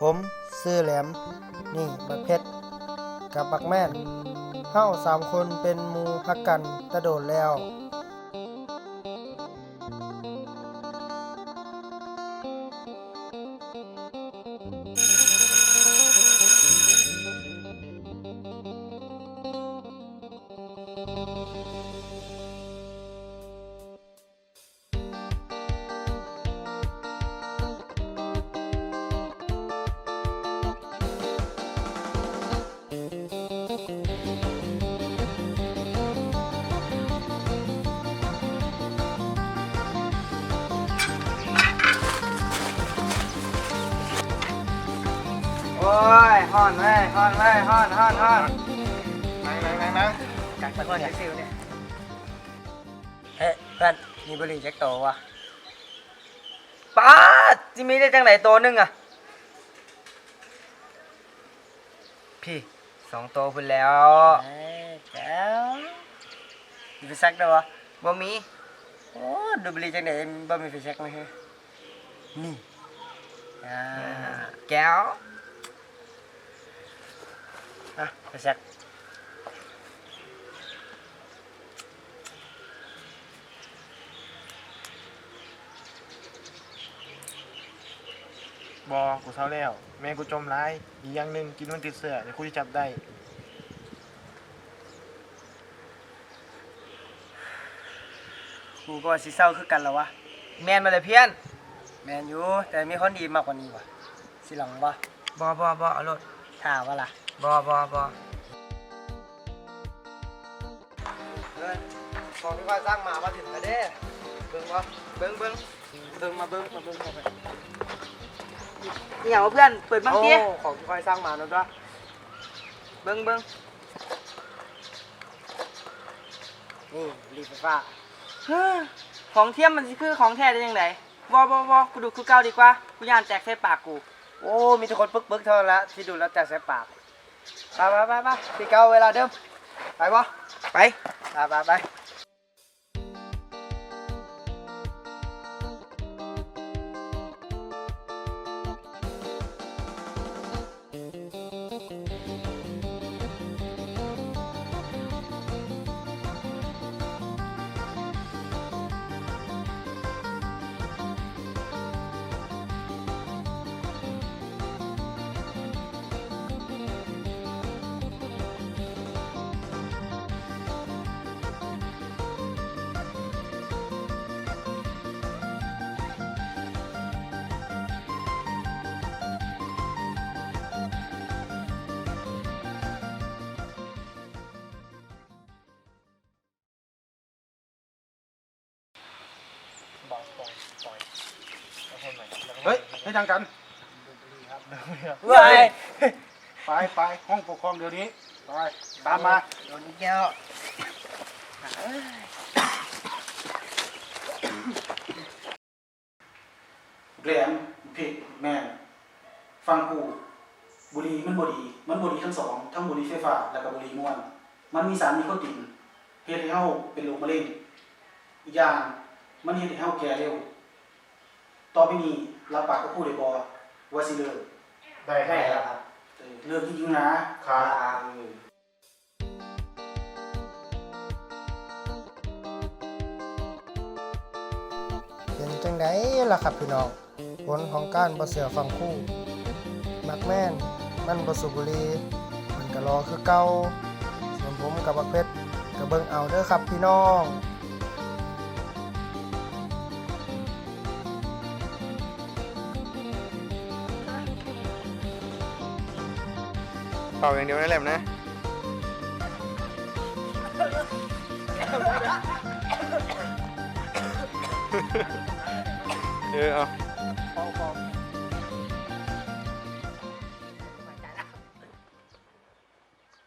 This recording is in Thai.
ผมซื้อแหลม นี่บักเพชรกับบักแม่นเฮาสามคนเป็นมูพักกันตะโดดแล้ว โอ้ยฮ้อนเว้ยฮ้อนเว้ยฮ้อนฮ้อนฮ้อนนั่งนั่งนั่งนั่งกักตะก้อนกักซิวเนี่ย เฮ้ยเพื่อนมีบุหรี่แจ็คโตวะป้าดจิมีได้จังไหนตัวหนึงอะพี่สองตัวคุณแล้วแก้วมีไฟแช็กด้วยวะบ่มี โอ้ดูบุหรี่จังไหนบ่มีไฟแช็กไหมเฮ้ยนี่อ่าแก้ว อะไปเช็คบอกูเศร้าแล้ว แม่กูจมร้ายอีกอย่างหนึ่งกินมันติดเสื้อเดี๋ยวกูจะจับได้ กูก็ว่าสิเศร้าคือกันแล้ววะ แมนมาเลยเพี้ยน แมนอยู่แต่มีคนดีมากกว่านี้วะสิหลังวะบอบอบอเอารถท่าวะล่ะ บอบอบอเฮ้ยของที่ว่าสร้างมามาถึงแล้วเด้เบิ้งวะเบิ้งเบิ้งเบิ้งมาเบิ้งมาเบิ้งเข้าไปเหนียวเพื่อนเปิดบ้างโอ้เตี้ยของที่ว่าสร้างมาแล้วจ้ะเบิ้งเบิ้งนี่รีไฟฟ้าเฮ้อของเทียมมันสิคือของแท้ได้ยังไงวอวอวอกูดูคือเก่าดีกว่ากูย่านแตกใส่ปากกู โอ้ มีทุกคนปึ๊กปึ๊กเท่านั้นละที่ดูแล้วแต่ใส่ปาก ไปไปไปไปพี่เก้าเวล เดิมไปปะไปไปไปไปเฮ้ยให้ทางกันเว้ยไปไปห้องปกครองเดี๋ยวนี้ไปตามมาโดนแก้วแหลมผิดแม่นฟังกูบุหรี่มันบดีมันบดีทั้งสองทั้งบุหรี่ไฟฟ้าแล้วก็บุหรี่ม้วน มันมีสารนิโคตินเฮ็ดให้เฮาเป็นโรคมะเร็งอีกอย่างมันเฮ็ดให้เฮาแก่เร็ว ต่อไปนี้รับปากกับผู้ใดบ่ว่าสิเลิกได้ให้แล้วครับเออเลิกที่อยู่นะครับ เป็นจังไดล่ะครับพี่น้อง ผลของการบ่เสือฟังคู่ มักแม่น มันบ่สูบบุหรีมันก็รอคือเก่าส่วนผมกับบักเพชรก็เบิ่งเอาเด้อครับพี่น้อง เป่าอย่างเดียวนั่นแหละนะเออเอา